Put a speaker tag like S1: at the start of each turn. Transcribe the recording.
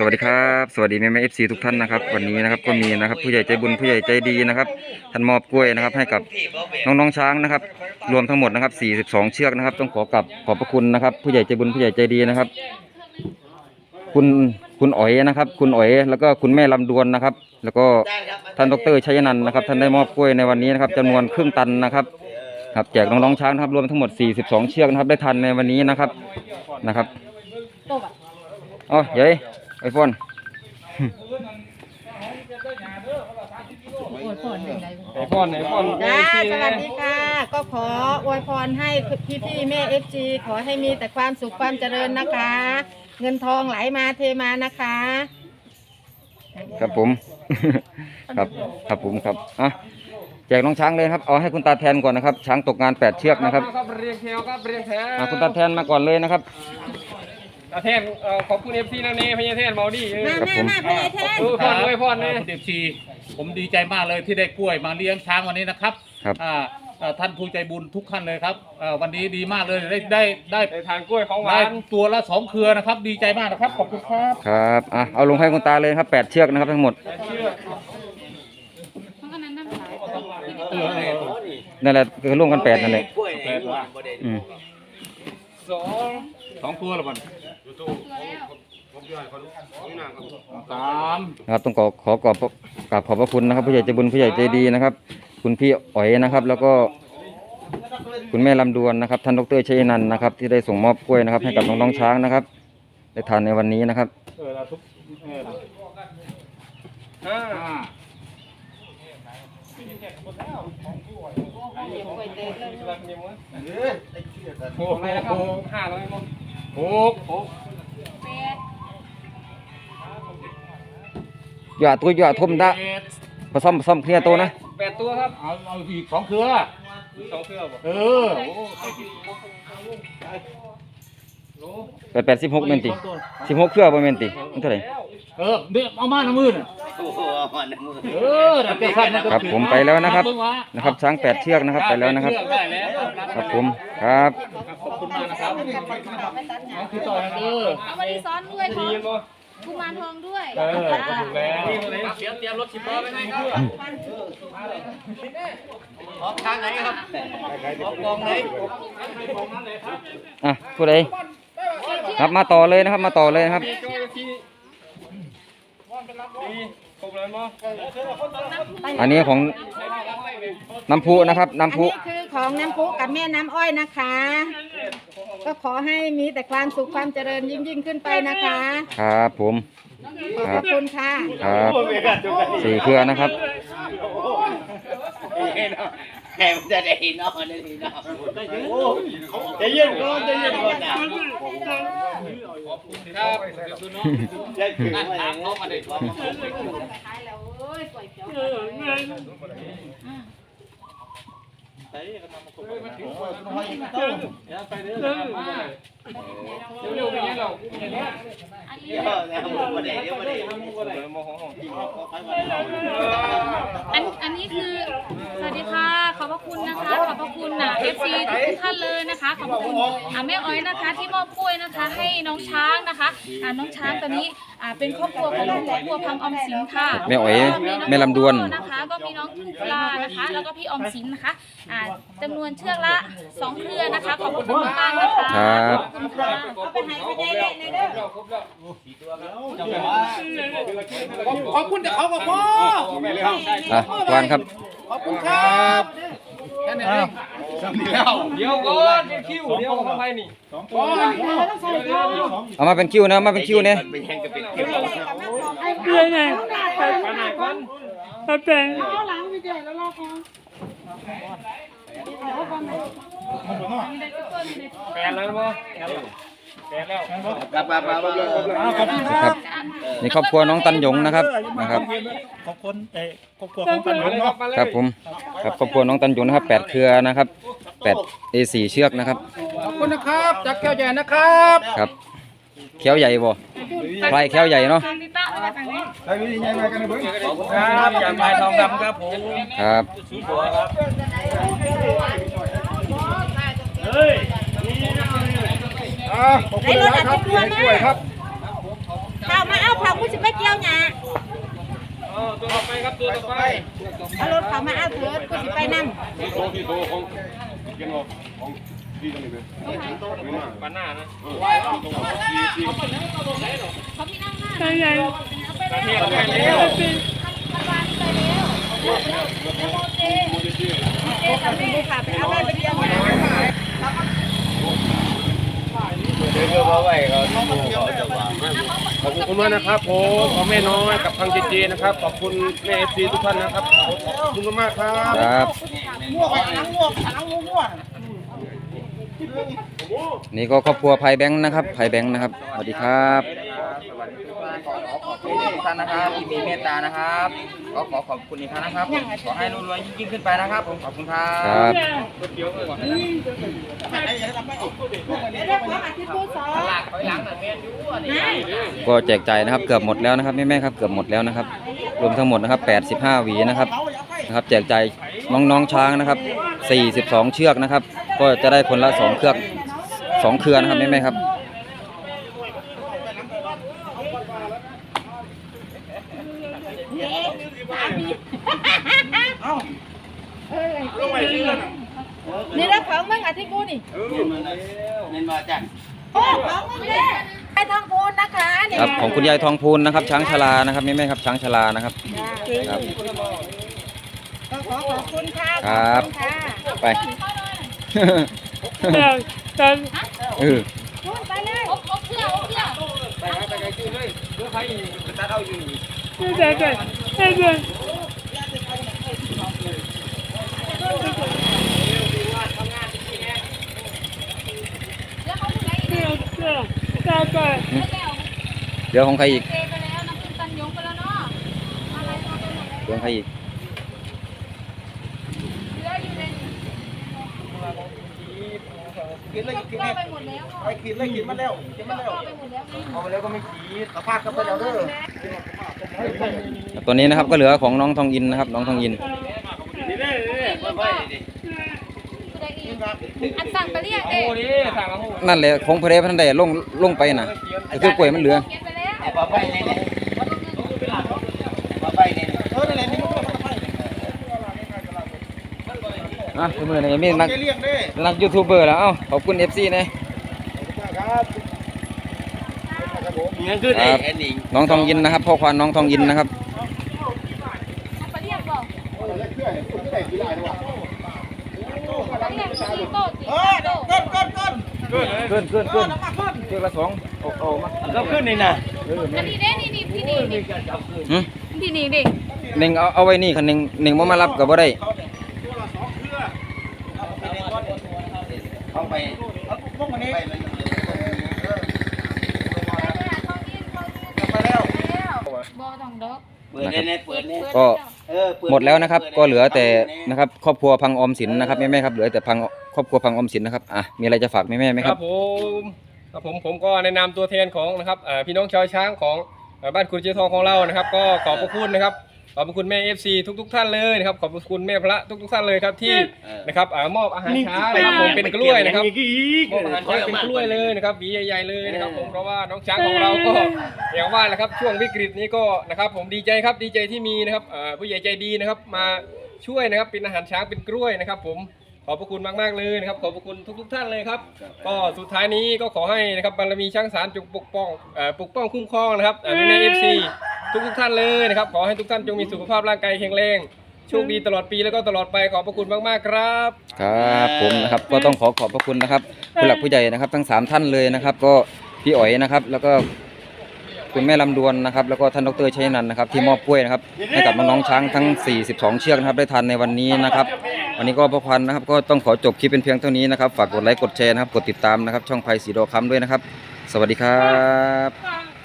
S1: สวัสดีครับ สวัสดีแม่แม่เอฟซีทุกท่านนะครับ วันนี้นะครับก็มีนะครับผู้ใหญ่ใจบุญผู้ใหญ่ใจดีนะครับท่านมอบกล้วยนะครับให้กับน้องๆช้างนะครับ รวมทั้งหมดนะครับ 42 เชือกนะครับ ต้องขอกลับขอบพระคุณนะครับ ผู้ใหญ่ใจบุญผู้ใหญ่ใจดีนะครับ คุณคุณอ๋อยนะครับ คุณอ๋อยแล้วก็คุณแม่ลำดวนนะครับ แล้วก็ท่านดรชัยนันท์นะครับ ท่านได้มอบกล้วยในวันนี้นะครับจำนวนครึ่งตันนะครับครับแจกน้องๆช้างนะครับรวมทั้งหมด 42 เชือกนะครับ ได้ทันในวันนี้นะครับนะครับอ๋อเย้ ไอโฟน
S2: ไอพ่อนไอพ่อน
S3: จ้าสวัสดีค่ะ ก็ขออวยพรให้พี่พี่ๆแม่เอฟจีขอให้มีแต่ความสุขความเจริญนะคะ เงินทองไหลมาเทมานะคะ
S1: ครับผม ครับครับผมครับอะแจกน้องช้างเลยครับเอาให้คุณตาแทนก่อนนะครับ ช้างตกงานแปดเชือกนะครับ
S2: ครับเรียงแถวครับเรียงแถว
S1: อะคุณตาแทนมาก่อนเลยนะครับ
S2: ตาแทนเอ่อขอบคุณเอฟซีนะเน่พญาแทนเมาดีเออ
S3: มา
S1: ครับ
S3: แม่
S1: ผม
S3: มาไปแทน
S2: เออพ่อนเลยพ่อนเลย
S4: เดฟชีผมดีใจมากเลยที่ได้กล้วยมาเลี้ยงช้างวันนี้นะครับ
S1: ครับ
S4: อ่าอ่าท่านผู้ใจบุญทุกท่านเลยครับอ่าวันนี้ดีมากเลยได้ได้ได้
S2: ในทานกล้วยของห
S4: ได้
S2: วาน
S4: ตัวละสองเครือนะครับ ดีใจมากนะครับขอบคุณครับ
S1: ครับอะเอาลงให้คุณตาเลยครับแปดเชือกนะครับทั้งหมด
S2: เชื่อ
S1: นั่นแหละคือร่วมกันแปดนั่นแหละอืม
S2: สอง
S4: สองตัวละมัน สาม
S1: นะครับต้องขอขอกราบกราบขอบพระคุณนะครับ ผู้ใหญ่ใจบุญผู้ใหญ่ใจดีนะครับ คุณพี่อ๋อยนะครับ แล้วก็คุณแม่ลำดวนนะครับ ท่านดรชัยนันท์นะครับ ที่ได้ส่งมอบกล้วยนะครับ ให้กับน้องๆช้างนะครับได้ทานในวันนี้นะครับ
S2: เออเราทุกเออห้า
S4: ห้า
S2: โอ้โหห้าร้อยมั้ง
S4: หกหก
S1: อย่าตัวอย่าทมดะ
S4: เจ็ด
S1: ผสมผสมเคลียร์ตัวนะ
S2: แปดตัวครับ
S4: เอาเอาอีกสองเครือ
S2: สองเครือบ่
S4: เออ
S1: แปดแปดสิบหกเมนติสิบหกเครือบ่เมนติมันเท่าไหร่
S4: เออเดี๋ยวเอามาหน้ามือน่ะเออแต่เจ้าท่านมันก็
S1: ครับผมไปแล้วนะครับ
S4: เงว
S1: นะครับช้างแปดเชือกนะครับไปแล้วนะครับ
S4: เชือกได้แล้ว
S1: ครับผมครับ
S4: ขอบ คุณมากนะครับน้องคือต่อนะเด้อ
S5: วันนี้ซ้อนด้วยขอ
S2: ดีมั้ง
S5: กุมารทองด้วย
S2: เออก็ถูกแล้ว
S4: เตรียมเตรียมรถสิบล้อไปให้ครับออกทางไหนครับออกกองไหน
S1: อะผู้ใดครับมาต่อเลยนะครับมาต่อเลยนะครับ
S2: ดีจังเลยทีดีครบแล้วมั้ง
S1: อันนี้ของน้ำพุนะครับ
S3: อัน
S1: น้ำพุ
S3: นี้คือของน้ำพุกับแม่น้ำอ้อยนะคะ ก็ขอให้มีแต่ความสุขความเจริญยิ่งยิ่งๆขึ้นไปนะคะ
S1: ครับผม
S3: ขอบพระคุณค่ะ
S1: ครับสี่เครือนะครับ
S6: แหมจะได้นอนได้นอนจะยืนก่อนจะยืนก่อนนะ
S4: ครับ
S6: จะถึง
S4: นั่น
S6: มา
S4: ถามเขามาเลย
S2: เร็วๆไปเนี่ยเรา
S5: อันนี้
S6: เดี๋ยวนะผมไม่ได้เดี๋ยวไม่ได้
S5: อันอันนี้คือ สวัสดีค่ะ ขอบพ ระคุณนะคะขอบพระคุณนะเอฟซีทุกท่านเลยนะคะขอบพระคุณอ่าแม่อ้อยนะคะที่มอบกล้วยนะคะ ให้น้องช้างนะคะอ่าน้องช้างตอนนี้อ่าเป็นครอบครัวของครอบครัวพังออมสินค่ะ
S1: แม่อ๋อย
S5: ก็น้ง
S1: แม่ลำดวน
S5: นะคะ ก็มีน้องทุกลานะคะ แล้วก็พี่ออมสินนะคะอ่าจำนวนเชือกละสองเครือนะคะขอบคุณมากๆนะคะ
S1: ครับ
S5: ขอบคุณค่ะ
S3: เอาไปให้พ่อใหญ่เล็กในเด้อ
S4: ขอบคุณแต่เขาก็พอ
S1: อะวานครับ
S4: ขอบคุณครับ แค่นี้เองจำดีแล้ว
S2: เดี๋ยวก่อนเป็นคิวเดี๋ยวทำไมนี่
S1: เอามาเป็นคิวนะมาเป็นคิวเนี่ย
S6: เป็นแห่งจะเป็นเกี่ยว
S2: ขนาดก่อนแปดแล้วมั้งแปดแล้ว
S6: กลับมามามา
S1: ครับนี่ครอบครัวน้องตันหยงนะครับนะครับ
S7: ขอบคุณเอ่อครอบครัวของปันหงเนาะ
S1: ครับผมครับครอบครัวน้องตันหยงนะครับแปดเครือนะครับแปดเอสี่เชือกนะครับ
S4: ขอบคุณนะครับจากแก้วใหญ่นะครับ
S1: ครับแข้วใหญ่บ่ใครแข้วใหญ่เนาะ
S5: ทางนี้ตั้งไว้ทางนี้
S2: ครับอย่างไม้ทองคำครับผม
S1: ครับ
S3: ไอ้รถอัดเป็นตัวนะ
S1: ค
S3: เผามาเอาเผากูจะไปเกี่ยวหยา
S2: อ๋อตัวต่อไปครับตัวต่อไป
S3: เอารถเผามาเอาเถิดกูจะไปนั่ง
S2: ปันหน้านะ
S5: เขาพี่นั่งหน้าใช่ใช่เอาไป
S2: ตา
S5: แล้ว
S2: เทียนไปแล้ว
S5: วางไปแล้วแล้วโมเจโมเจกับแม่
S3: กูขับไปเอาไปไปเกี่ยวหยา
S6: เดี๋ยวก็มา ไว้ก็ต้องเขาจะวาง
S2: ขอบคุณมากนะครับผมขอแม่น้อยกับทางเจเจนะครับ ขอบคุณแม่เอฟซีทุกท่านนะครับขอบคุณมากๆครับ
S1: ครับ
S7: ง่วงหนังง่วงหนังง่วง
S1: นี่ก็ครอบครัวไผ่แบงค์นะครับไผ่แบงค์นะครับ สวัสดีครับ
S6: ทุกท่านนะครับที่มีเมตตานะครับก็ขอขอบคุณอีกครั้งนะครับ ขอให้รวยยิ่งขึ้นไปนะครับ ผมขอบคุณครั
S1: ค
S6: บ
S1: รับ
S3: เรื่องของอาทิตย์ กูสอน
S1: ก็แจกจ่ายนะครับเกือบหมดแล้วนะครับแม่ๆครับเกือบหมดแล้วนะครับ รวมทั้งหมดนะครับ85หวีนะครับนะครับ แจกจ่ายน้องๆช้างนะครับ42 เชือกนะครับ ก็จะได้คนละ2เครือก2เครือนะครับแม่ๆครับ
S3: นี่แล้วของมึงอาทิตย์กูนี่
S6: เน้นมาจ้ะ
S3: โอ้ของมึงเลยไป ทางพูนนะคะนี่
S1: ครับของคุณยายทองพูนนะครับ ช้างชลานะครับแม่ๆครับช้างชลานะครับครับ
S3: ก็ขอขอบคุณค่ะ
S1: ครับ
S3: ขอณค่ะ
S1: ไปเออ
S3: พูนไปเลย
S5: อบอบเพื่ออบเพื่อ
S2: ไปหาไปไกลขึ้นเลยเพื่อใครจะตัดเอาอยู่นี่
S5: แล้วเขาถึงไหนอีกแล้ว
S1: เดี๋ยวของใครอีก
S5: เจไปแล้วน้ำพึ่งตันยงไปแล้วเนาะอะไรมาไปหมดแล้ว
S1: เดี๋ยวของใครอีก
S5: เหลืออยู่ใน
S7: กินเลย
S5: ก็
S7: กิน
S5: เพื่อ
S7: เลย
S5: ไปหมดแล้ว
S7: ไปกินเลยกินมาแล้วกินมาแล้ว
S5: ไปหมดแล้วไง
S7: เอาไปแล้วก็ไม่กินสภาพก็ไปแล้วเด้อ
S1: ตัวนี้นะครับก็เหลือของน้องทองอินนะครับ น้องทองอิน
S2: นี่เด้นี่เด้
S5: แล้วก็ อันสั่งไปเรียก
S2: โอ้
S5: เด็
S2: โหนี่สั่งเอา
S1: นั่นแหละของพระเดชพระนันใดลงลงไปน่ะก็คือกล้วยมันเหลือ
S5: เก็บไปแล้ว
S6: ไอ้ปลาไปเนี่ยปลาไปเนี่ย
S7: เออนี่แหละนี่มันก็ไป
S1: อะทุกมือนี่มีนัก
S7: เลี้ยงได้
S1: นักยูทูบเบอร์แล้วเอ้าขอบคุณ FC นะ
S6: มีเงินขึ้นไอ้ไอ้หนิง
S1: น้องทองอินนะครับพ่อควานน้องทองอินนะครับ
S5: เอาไปเรียกบอกไปเรียกสี่โต๊ะสี่
S7: เออ
S5: โต๊ะ
S7: ก้นก้นก้น
S1: เกินเกินเกินเกินละสองโอ้โหมา
S6: ก็ขึ้นนี่นะ
S5: อันนี้เด้นี่นี่พี่นี่นี่
S1: หึ
S5: พี่นี่ดิ
S1: หนึ่งเอาเอาไว้นี่คันหนึ่งหนึ่งบ่มารับก็บ่ได้
S6: ต้องไป
S7: พวกมันนี้
S6: ไปมัน
S7: ไปแล้ว
S5: บอต้องดอก
S6: เปิดเนี่ยเปิดเนี่ย
S1: ก็ หมดแล้วนะครับ ก็เหลือแต่นะครับครอบครัวพังออมสินนะครับแม่ๆครับเหลือแต่พังครอบครัวพังออมสินนะครับอะมีอะไรจะฝากแม่ๆไหม
S2: ค
S1: ค
S2: รั
S1: รั
S2: บบผมครับผมผมก็ในนามตัวแทนของนะครับเอ่อพี่น้องชาวช้างของเอ่อบ้านคุณเจียทองของเรานะครับ ก็ขอบพระคุณนะครับ ขอบพระคุณแม่ FC ทุกๆท่านเลยนะครับขอบพระคุณแม่พระทุกๆท่านเลยครับที่นะครับเอ่อมอบอาหารช้างนะครับผมเป็นกล้วยนะครับ มอบอาหารช้างเป็นกล้วยเลยนะครับหวีใหญ่ๆเลยนะครับผมเพราะว่าน้องช้างของเราก็อย่างว่าแหละครับช่วงวิกฤตนี้ก็นะครับผมดีใจครับดีใจที่มีนะครับเอ่อผู้ใหญ่ใจดีนะครับมาช่วยนะครับเป็นอาหารช้างเป็นกล้วยนะครับผมขอบพระคุณมากๆเลยนะครับขอบพระคุณทุก ๆ ท่านเลยครับก็สุดท้ายนี้ก็ขอให้นะครับบารมีช่างสารจงปกป้องเอ่อปกป้องคุ้มครองนะครับอ่าในเอฟซี ทุกๆท่านเลยนะครับ ขอให้ทุกท่านจงมีสุขภาพร่างกายแข็งแรงโชคดีตลอดปีแล้วก็ตลอดไปขอบพระคุณมากๆครับ
S1: ครับผมนะครับก็ต้องขอขอบพระคุณนะครับผู้หลักผู้ใหญ่นะครับ ทั้งสามท่านเลยนะครับ ก็พี่อ๋อยนะครับ แล้วก็คุณแม่ลำดวนนะครับ แล้วก็ท่านดรชัยนันท์นะครับที่มอบกล้วยนะครับให้กับน้องๆช้างทั้ง 42 เชือกนะครับได้ทันในวันนี้นะครับ วันนี้ก็พระพันนะครับ ก็ต้องขอจบคลิปเป็นเพียงเท่านี้นะครับฝากกดไลค์กดแชร์นะครับกดติดตามนะครับ ช่องไพสีดอคัมด้วยนะครับ สวัสดีครับ